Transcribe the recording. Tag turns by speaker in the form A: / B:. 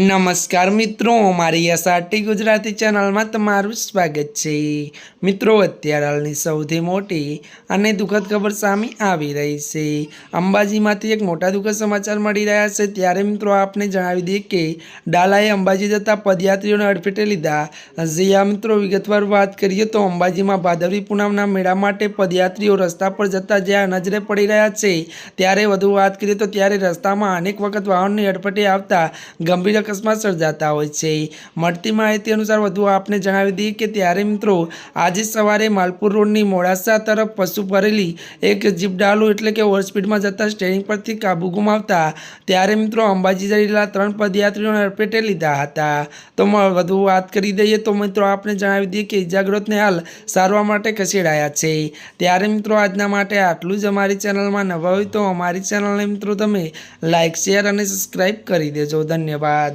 A: નમસ્કાર મિત્રો, મારી એસઆરટી ગુજરાતી ચેનલમાં તમારું સ્વાગત છે. મિત્રો, અત્યારે હાલની સૌથી મોટી અને દુઃખદ ખબર સામે આવી રહી છે. અંબાજીમાંથી એક મોટા દુઃખદ સમાચાર મળી રહ્યા છે. ત્યારે મિત્રો, આપને જણાવી દઈએ કે ડાલાએ અંબાજી જતા પદયાત્રીઓને અડફેટે લીધા. જ્યાં મિત્રો, વિગતવાર વાત કરીએ તો અંબાજીમાં ભાદરવી પૂનમના મેળા માટે પદયાત્રીઓ રસ્તા પર જતા જ્યાં નજરે પડી રહ્યા છે. ત્યારે વધુ વાત કરીએ તો ત્યારે રસ્તામાં અનેક વખત વાહનની અડફેટે આવતા ગંભીર અકસ્માત સર્જાતા હોય છે. મળતી માહિતી અનુસાર વધુ આપને જણાવી દઈએ કે ત્યારે મિત્રો આજે સવારે માલપુર રોડની મોડાસા તરફ પશુ ભરેલી એક જીપડાલુ એટલે કે ઓવરસ્પીડમાં જતા સ્ટેરિંગ પરથી કાબુ ગુમાવતા ત્યારે મિત્રો અંબાજી જયેલા ત્રણ પદયાત્રીઓને અડપેટે લીધા હતા. તો વધુ વાત કરી દઈએ તો મિત્રો આપને જણાવી દઈએ કે ઇજાગ્રસ્તને હાલ સારવાર માટે ખસેડાયા છે. ત્યારે મિત્રો આજના માટે આટલું જ અમારી ચેનલમાં નવા હોય તો અમારી ચેનલને મિત્રો તમે લાઇક શેર અને સબસ્ક્રાઈબ કરી દેજો. ધન્યવાદ.